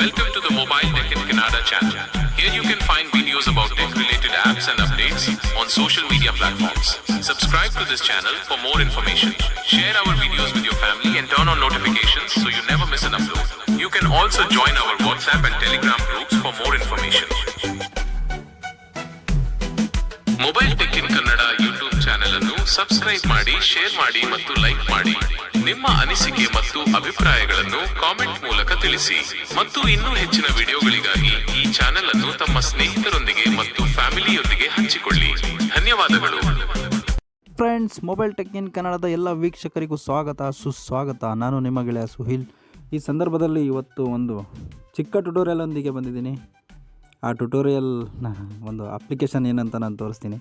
Welcome to the Mobile Tech in Canada channel. Here you can find videos about tech related apps and updates on social media platforms. Subscribe to this channel for more information. Share our videos with your family and turn on notifications so you never miss an upload. You can also join our WhatsApp and Telegram groups for more information. Mobile tech in Kannada YouTube channel ಅನ್ನು subscribe ಮಾಡಿ share ಮಾಡಿ ಮತ್ತು like ಮಾಡಿ ನಿಮ್ಮ ಅನಿಸಿಕೆ ಮತ್ತು ಅಭಿಪ್ರಾಯಗಳನ್ನು comment ಮೂಲಕ ತಿಳಿಸಿ. ಮತ್ತು ಇನ್ನೂ ಹೆಚ್ಚಿನ ವಿಡಿಯೋಗಳಿಗಾಗಿ ಈ ಚಾನೆಲ್ ಅನ್ನು ತಮ್ಮ ಸ್ನೇಹಿತರೊಂದಿಗೆ ಮತ್ತು ಫ್ಯಾಮಿಲಿಯೊಂದಿಗೆ ಹಂಚಿಕೊಳ್ಳಿ. ಧನ್ಯವಾದಗಳು. ಫ್ರೆಂಡ್ಸ್ ಮೊಬೈಲ್ ಟೆಕ್ ಇನ್ ಕನ್ನಡದ ಎಲ್ಲ ವೀಕ್ಷಕರಿಗೂ ಸ್ವಾಗತ ಸುಸ್ವಾಗತ. ನಾನು ನಿಮ್ಮ ಗೆಳೆಯ ಸುಹಿಲ್. ಈ ಸಂದರ್ಭದಲ್ಲಿ ಇವತ್ತು ಒಂದು ಚಿಕ್ಕ ಟ್ಯುಟೋರಿಯಲ್ ಒಂದಿಗೆ ಬಂದಿದ್ದೀನಿ. ಆ ಟ್ಯುಟೋರಿಯಲ್ನ ಒಂದು ಅಪ್ಲಿಕೇಶನ್ ಏನಂತ ನಾನು ತೋರಿಸ್ತೀನಿ.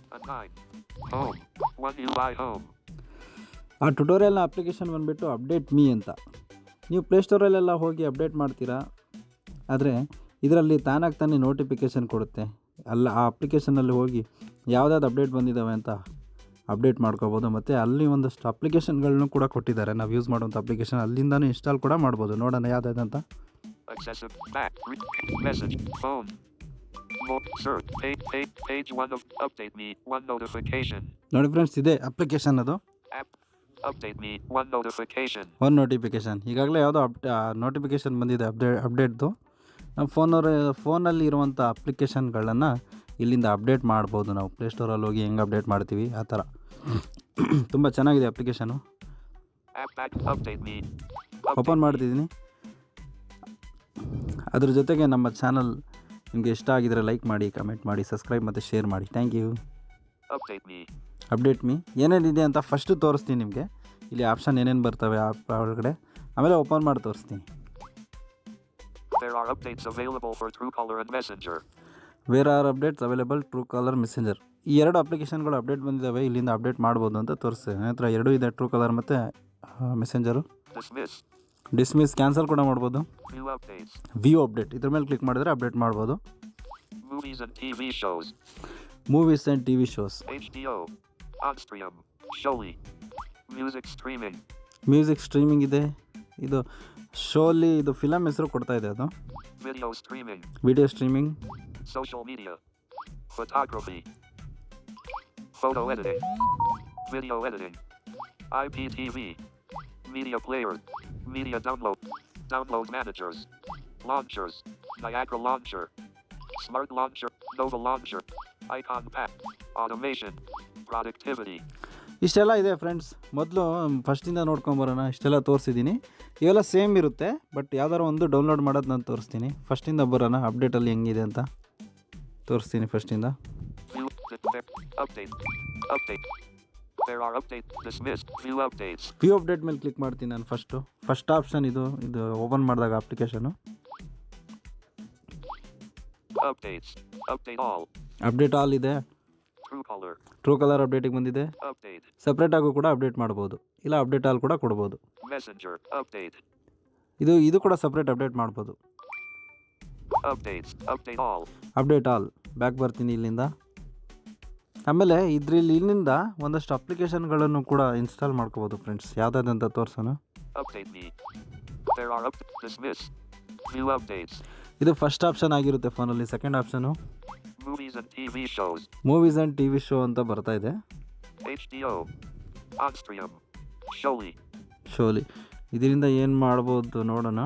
ಆ ಟ್ಯುಟೋರಿಯಲ್ನ ಅಪ್ಲಿಕೇಶನ್ ಬಂದುಬಿಟ್ಟು ಅಪ್ಡೇಟ್ ಮೀ ಅಂತ. ನೀವು ಪ್ಲೇಸ್ಟೋರಲ್ಲೆಲ್ಲ ಹೋಗಿ ಅಪ್ಡೇಟ್ ಮಾಡ್ತೀರಾ? ಆದರೆ ಇದರಲ್ಲಿ ತಾನಾಗಿ ತಾನೇ ನೋಟಿಫಿಕೇಷನ್ ಕೊಡುತ್ತೆ. ಅಲ್ಲ ಆ ಅಪ್ಲಿಕೇಶನಲ್ಲಿ ಹೋಗಿ ಯಾವುದಾದ್ರು ಅಪ್ಡೇಟ್ ಬಂದಿದ್ದಾವೆ ಅಂತ ಅಪ್ಡೇಟ್ ಮಾಡ್ಕೋಬೋದು. ಮತ್ತು ಅಲ್ಲಿ ಒಂದಷ್ಟು ಅಪ್ಲಿಕೇಶನ್ಗಳನ್ನು ಕೂಡ ಕೊಟ್ಟಿದ್ದಾರೆ. ನಾವು ಯೂಸ್ ಮಾಡುವಂಥ ಅಪ್ಲಿಕೇಶನ್ ಅಲ್ಲಿಂದಲೂ ಇನ್ಸ್ಟಾಲ್ ಕೂಡ ಮಾಡ್ಬೋದು. ನೋಡೋಣ. One notification. ನೋಡಿ ಫ್ರೆಂಡ್ಸ್ ಇದೆ ಅಪ್ಲಿಕೇಶನ್ ಅದು. ಒನ್ ನೋಟಿಫಿಕೇಶನ್ ಈಗಾಗಲೇ ಯಾವುದೋ ಅಪ್ ನೋಟಿಫಿಕೇಶನ್ ಬಂದಿದೆ ಅಪ್ಡೇಟ್ ಅಪ್ಡೇಟ್ದು ನಮ್ಮ ಫೋನವ್ರ ಫೋನಲ್ಲಿ ಇರುವಂಥ ಅಪ್ಲಿಕೇಶನ್ಗಳನ್ನು ಇಲ್ಲಿಂದ ಅಪ್ಡೇಟ್ ಮಾಡ್ಬೋದು ನಾವು. ಪ್ಲೇಸ್ಟೋರಲ್ಲಿ ಹೋಗಿ ಹೆಂಗೆ ಅಪ್ಡೇಟ್ ಮಾಡ್ತೀವಿ ಆ ಥರ. ತುಂಬ ಚೆನ್ನಾಗಿದೆ ಅಪ್ಲಿಕೇಶನು. ಓಪನ್ ಮಾಡ್ತಿದ್ದೀನಿ. ಅದ್ರ ಜೊತೆಗೆ ನಮ್ಮ ಚಾನಲ್ ನಿಮಗೆ ಇಷ್ಟ ಆಗಿದರೆ ಲೈಕ್ ಮಾಡಿ ಕಮೆಂಟ್ ಮಾಡಿ ಸಬ್ಸ್ಕ್ರೈಬ್ ಮತ್ತು ಶೇರ್ ಮಾಡಿ. Thank you. ಅಪ್ಡೇಟ್ ಮೀ ಏನೇನಿದೆ ಅಂತ ಫಸ್ಟು ತೋರಿಸ್ತೀನಿ ನಿಮಗೆ. ಇಲ್ಲಿ ಆಪ್ಷನ್ ಏನೇನು ಬರ್ತವೆ ಆಪ್ ಒಳಗಡೆ. ಆಮೇಲೆ ಓಪನ್ ಮಾಡಿ ತೋರಿಸ್ತೀನಿ. There are updates available for Truecaller and Messenger. Where are updates available Truecaller Messenger ಈ ಎರಡು ಅಪ್ಲಿಕೇಶನ್ಗಳು ಅಪ್ಡೇಟ್ ಬಂದಿದ್ದಾವೆ ಇಲ್ಲಿಂದ ಅಪ್ಡೇಟ್ ಮಾಡ್ಬೋದು ಅಂತ ತೋರಿಸ್ತೇವೆ ನನ್ನ ಹತ್ರ ಎರಡೂ ಇದೆ ಟ್ರೂ ಕಾಲರ್ ಮತ್ತು ಮೆಸೆಂಜರು ಡಿಸ್ಮಿಸ್ ಕ್ಯಾನ್ಸಲ್ ಕೂಡ ಮಾಡ್ಬೋದು. ವಿಯೋ ಅಪ್ಡೇಟ್ ಇದ್ರ ಮೇಲೆ ಕ್ಲಿಕ್ ಮಾಡಿದ್ರೆ ಅಪ್ಡೇಟ್ ಮಾಡ್ಬೋದು. Movies and TV shows. Movies and T V shows HBO. Onstream. Sholi. Music streaming. Music streaming ಇದೆ ಇದು ಶೋಲಿ ಇದು ಫಿಲಮ್ ಹೆಸರು ಕೊಡ್ತಾ ಇದೆ ಅದು Video streaming. Video streaming Social media. Photography. Photo editing. Video editing. IPTV. Media player. Media download. Download managers. Launchers. Niagara Launcher. Smart Launcher. Nova Launcher. Icon Pack. Automation. Productivity. ಇಷ್ಟೆಲ್ಲ ಇದೆ friends ಮೊದಲು ಫಸ್ಟಿಂದ ನೋಡ್ಕೊಂಬರೋಣ ಇಷ್ಟೆಲ್ಲ ತೋರಿಸಿದ್ದೀನಿ ಇವೆಲ್ಲ ಸೇಮ್ ಇರುತ್ತೆ but ಯಾವ್ದಾರು ಒಂದು ಡೌನ್ಲೋಡ್ ಮಾಡೋದು ನಾನು ತೋರಿಸ್ತೀನಿ ಫಸ್ಟಿಂದ ಬರೋಣ ಅಪ್ಡೇಟಲ್ಲಿ ಹೆಂಗಿದೆ ಅಂತ ತೋರಿಸ್ತೀನಿ ಫಸ್ಟಿಂದ. ವ್ಯೂ ಅಪ್ಡೇಟ್ ಮೇಲೆ ಕ್ಲಿಕ್ ಮಾಡ್ತೀನಿ ನಾನು ಫಸ್ಟು ಫಸ್ಟ್ ಆಪ್ಷನ್ ಇದು ಇದು ಓಪನ್ ಮಾಡಿದಾಗ application Updates. Update all. Update all ಇದೆ. ಟ್ರೂ ಕಲರ್ ಅಪ್ಡೇಟಿಗೆ ಬಂದಿದೆ. ಸಪ್ರೇಟ್ ಆಗೂ ಕೂಡ ಅಪ್ಡೇಟ್ ಮಾಡ್ಬೋದು ಇಲ್ಲ ಅಪ್ಡೇಟ್ ಆಲ್ ಕೂಡ ಕೊಡ್ಬೋದು. ಇದು ಇದು ಕೂಡ ಸಪ್ರೇಟ್ ಅಪ್ಡೇಟ್ ಮಾಡ್ಬೋದು. ಅಪ್ಡೇಟ್ ಆಲ್ ಬ್ಯಾಕ್ ಬರ್ತೀನಿ ಇಲ್ಲಿಂದ. ಆಮೇಲೆ ಇದ್ರಲ್ಲಿ ಇಲ್ಲಿಂದ ಒಂದಷ್ಟು ಅಪ್ಲಿಕೇಶನ್ಗಳನ್ನು ಕೂಡ ಇನ್ಸ್ಟಾಲ್ ಮಾಡ್ಕೋಬೋದು ಫ್ರೆಂಡ್ಸ್ ಯಾವುದಾದಂತ ತೋರ್ಸೋಣ? ವ್ಯೂ ಅಪ್ಡೇಟ್ಸ್ ಇದು ಫಸ್ಟ್ ಆಪ್ಷನ್ ಆಗಿರುತ್ತೆ ಫೋನಲ್ಲಿ second option movies and TV shows movies and TV show ಅಂತ ಬರ್ತಾ ಇದೆ. ಎಚ್ ಡಿ ಓ ಆಕ್ಸ್ಟ್ರಿಯಂ ಶೋಲಿ ಶೋಲಿ ಇದರಿಂದ ಏನು ಮಾಡ್ಬೋದು ನೋಡೋಣ.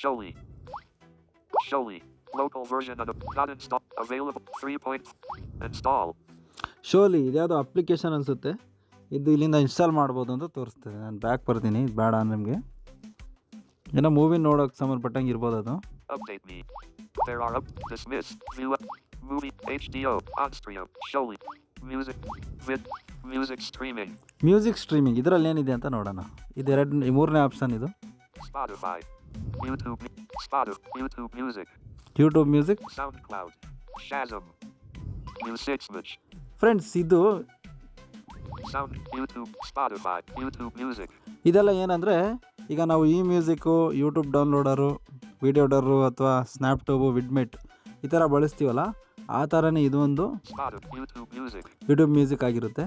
ಶೋಲಿ ಶೋಲಿ ಲೋಕಲ್ ವರ್ಷನ್ ಅದು ಪಾಯಿಂಟ್ ಇನ್ಸ್ಟಾಲ್ ಶೋಲಿ ಇದ್ಯಾವುದೋ ಅಪ್ಲಿಕೇಶನ್ ಅನಿಸುತ್ತೆ. ಇದು ಇಲ್ಲಿಂದ ಇನ್ಸ್ಟಾಲ್ ಮಾಡ್ಬೋದು ಅಂತ ತೋರಿಸ್ತೇನೆ ನಾನು ಬ್ಯಾಕ್ ಬರ್ತೀನಿ ಬೇಡ ನಿಮಗೆ. ಇನ್ನ ಮೂವಿ ನೋಡಕ್ಕೆ ಸಂಬಂಧಪಟ್ಟಂಗ ಇರಬಹುದು ಅದು. Music with music streaming music streaming ಇದರಲ್ಲಿ ಏನಿದೆ ಅಂತ ನೋಡೋಣ. ಇದು ಎರಡು ಮೂರನೇ ಆಪ್ಷನ್ ಇದು. YouTube music YouTube music SoundCloud Shazam friends ಇದು ಇದೆಲ್ಲ ಏನಂದರೆ ಈಗ ನಾವು ಈ ಮ್ಯೂಸಿಕ್ಕು ಯೂಟ್ಯೂಬ್ ಡೌನ್ಲೋಡರು ವಿಡಿಯೋ ಡರು ಅಥವಾ ಸ್ನ್ಯಾಪ್ಟೂಬು ವಿಡ್ಮಿಟ್ ಈ ಥರ ಬಳಸ್ತೀವಲ್ಲ ಆ ಥರನೇ ಇದು ಒಂದು ಯೂಟ್ಯೂಬ್ ಮ್ಯೂಸಿಕ್ ಆಗಿರುತ್ತೆ.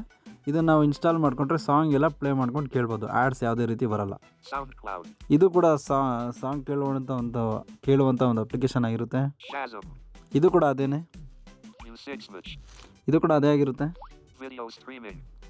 ಇದನ್ನು ನಾವು ಇನ್ಸ್ಟಾಲ್ ಮಾಡಿಕೊಂಡ್ರೆ ಸಾಂಗ್ ಎಲ್ಲ ಪ್ಲೇ ಮಾಡ್ಕೊಂಡು ಕೇಳ್ಬೋದು. ಆ್ಯಡ್ಸ್ ಯಾವುದೇ ರೀತಿ ಬರಲ್ಲ. ಇದು ಕೂಡ ಸಾಂಗ್ ಕೇಳುವಂಥ ಒಂದು ಕೇಳುವಂಥ ಒಂದು ಅಪ್ಲಿಕೇಶನ್ ಆಗಿರುತ್ತೆ. ಇದು ಕೂಡ ಅದೇನೆ. ಇದು ಕೂಡ ಅದೇ ಆಗಿರುತ್ತೆ.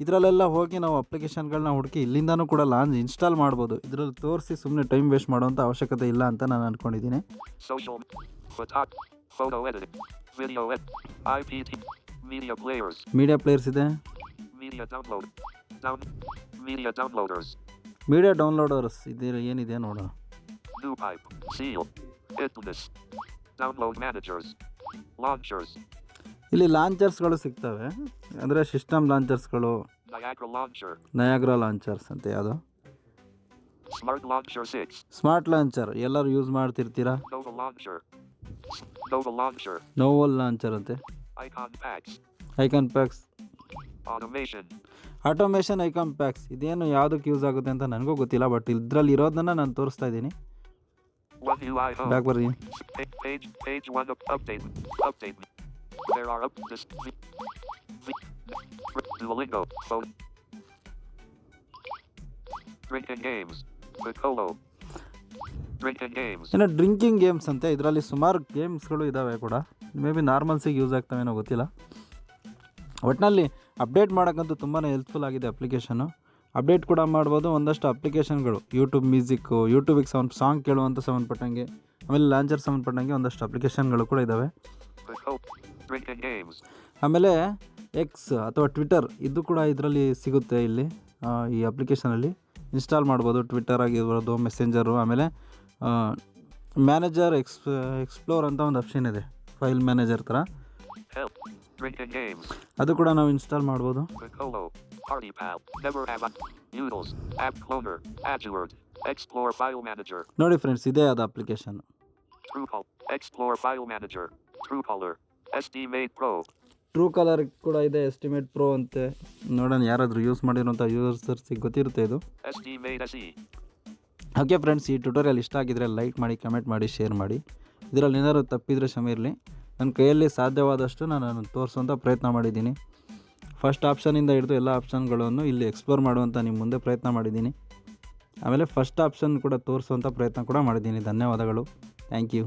ಇದರಲ್ಲೆಲ್ಲ ಹೋಗಿ ನಾವು ಅಪ್ಲಿಕೇಶನ್ಗಳನ್ನ ಹುಡುಕಿ ಇಲ್ಲಿಂದನೂ ಕೂಡ ಲಾಂಚ್ ಇನ್ಸ್ಟಾಲ್ ಮಾಡ್ಬೋದು. ಇದರಲ್ಲಿ ತೋರಿಸಿ ಸುಮ್ಮನೆ ಟೈಮ್ ವೇಸ್ಟ್ ಮಾಡೋಂಥ ಅವಶ್ಯಕತೆ ಇಲ್ಲ ಅಂತ ನಾನು ಅಂದ್ಕೊಂಡಿದ್ದೀನಿ ಮೀಡಿಯಾ ಪ್ಲೇಯರ್ಸ್ ಇದೆ? ಮೀಡಿಯಾ ಡೌನ್ಲೋಡರ್ಸ್ ಇದು ಏನಿದೆ ನೋಡೋಣ. ಡೌನ್ಲೋಡ್ ಮ್ಯಾನೇಜರ್ಸ್ seal, ಇಲ್ಲಿ ಲಾಂಚರ್ಸ್ಗಳು ಸಿಗ್ತವೆ. ಅಂದರೆ ಸಿಸ್ಟಮ್ ಲಾಂಚರ್ಸ್ಗಳು ನಯಾಗ್ರ ಲಾಂಚರ್ಸ್ ಅಂತ ಯಾವುದು? Smart launcher 6, ಸ್ಮಾರ್ಟ್ ಲಾಂಚರ್ ಎಲ್ಲರೂ ಯೂಸ್ ಮಾಡ್ತಿರ್ತೀರಾ? ನೋವಲ್ ಲಾಂಚರ್ ಅಂತೆ. Icon packs automation icon packs ಇದೇನು ಯಾವುದಕ್ಕೆ ಯೂಸ್ ಆಗುತ್ತೆ ಅಂತ ನನಗೂ ಗೊತ್ತಿಲ್ಲ ಬಟ್ ಇದರಲ್ಲಿ ಇರೋದನ್ನ ನಾನು ತೋರಿಸ್ತಾ ಇದ್ದೀನಿ. ಬ್ಯಾಕ್ ಬರ್ತೀನಿ There are up this v, v, Duolingo, phone. Drinking games, Piccolo. Games, drinking games ಅಂತೆ ಇದರಲ್ಲಿ ಸುಮಾರು ಗೇಮ್ಸ್ಗಳು ಇದ್ದಾವೆ ಕೂಡ. ಮೇ ಬಿ ನಾರ್ಮಲ್ಸಿಗೆ ಯೂಸ್ ಆಗ್ತವೇನೋ ಗೊತ್ತಿಲ್ಲ. ಒಟ್ಟಿನಲ್ಲಿ ಅಪ್ಡೇಟ್ ಮಾಡೋಕ್ಕಂತೂ ತುಂಬಾ ಹೆಲ್ಪ್ಫುಲ್ ಆಗಿದೆ ಅಪ್ಲಿಕೇಶನ್ನು ಅಪ್ಡೇಟ್ ಕೂಡ ಮಾಡ್ಬೋದು ಒಂದಷ್ಟು ಅಪ್ಲಿಕೇಶನ್ಗಳು ಯೂಟ್ಯೂಬ್ ಮ್ಯೂಸಿಕ್ಕು ಯೂಟ್ಯೂಬಿಗೆ ಸೌಂಡ್ ಸಾಂಗ್ ಕೇಳುವಂಥ ಸಂಬಂಧಪಟ್ಟಂಗೆ ಆಮೇಲೆ ಲಾಂಚರ್ ಸಂಬಂಧಪಟ್ಟಂಗೆ ಒಂದಷ್ಟು ಅಪ್ಲಿಕೇಶನ್ಗಳು ಕೂಡ ಇದ್ದಾವೆ ಆಮೇಲೆ ಎಕ್ಸ್ ಅಥವಾ ಟ್ವಿಟರ್ ಇದು ಕೂಡ ಇದರಲ್ಲಿ ಸಿಗುತ್ತೆ ಇಲ್ಲಿ ಈ ಅಪ್ಲಿಕೇಶನಲ್ಲಿ ಇನ್ಸ್ಟಾಲ್ ಮಾಡ್ಬೋದು ಟ್ವಿಟರ್ ಆಗಿರ್ಬೋದು ಮೆಸೆಂಜರು ಆಮೇಲೆ ಮ್ಯಾನೇಜರ್ ಎಕ್ಸ್ ಎಕ್ಸ್ಪ್ಲೋರ್ ಅಂತ ಒಂದು ಆಪ್ಷನ್ ಇದೆ ಫೈಲ್ ಮ್ಯಾನೇಜರ್ ಥರ ಅದು ಕೂಡ ನಾವು ಇನ್ಸ್ಟಾಲ್ ಮಾಡ್ಬೋದು. ನೋಡಿ ಫ್ರೆಂಡ್ಸ್ ಇದೇ ಅದು application Truecaller, pro Truecaller ಕೂಡ ಇದೆ ಎಸ್ಟಿಮೇಟ್ ಪ್ರೋ ಅಂತೆ. ನೋಡೋಣ ಯಾರಾದರೂ ಯೂಸ್ ಮಾಡಿರೋಂಥ ಯೂಸರ್ಸಿಗೆ ಗೊತ್ತಿರುತ್ತೆ ಇದು. ಎಸ್ಟಿಮೇಟ್ ಓಕೆ ಫ್ರೆಂಡ್ಸ್ ಈ ಟ್ಯುಟೋರಿಯಲ್ ಇಷ್ಟ ಆಗಿದ್ರೆ ಲೈಕ್ ಮಾಡಿ ಕಮೆಂಟ್ ಮಾಡಿ ಶೇರ್ ಮಾಡಿ. ಇದರಲ್ಲಿ ಏನಾದ್ರು ತಪ್ಪಿದ್ರೆ ಕ್ಷಮೆ ಇರಲಿ. ನನ್ನ ಕೈಯಲ್ಲಿ ಸಾಧ್ಯವಾದಷ್ಟು ನಾನು ತೋರಿಸುವಂಥ ಪ್ರಯತ್ನ ಮಾಡಿದ್ದೀನಿ. ಫಸ್ಟ್ ಆಪ್ಷನಿಂದ ಹಿಡಿದು ಎಲ್ಲ ಆಪ್ಷನ್ಗಳನ್ನು ಇಲ್ಲಿ ಎಕ್ಸ್ಪ್ಲೋರ್ ಮಾಡುವಂಥ ನಿಮ್ಮ ಮುಂದೆ ಪ್ರಯತ್ನ ಮಾಡಿದ್ದೀನಿ. ಆಮೇಲೆ ಫಸ್ಟ್ ಆಪ್ಷನ್ ಕೂಡ ತೋರಿಸುವಂಥ ಪ್ರಯತ್ನ ಕೂಡ ಮಾಡಿದ್ದೀನಿ. ಧನ್ಯವಾದಗಳು. Thank you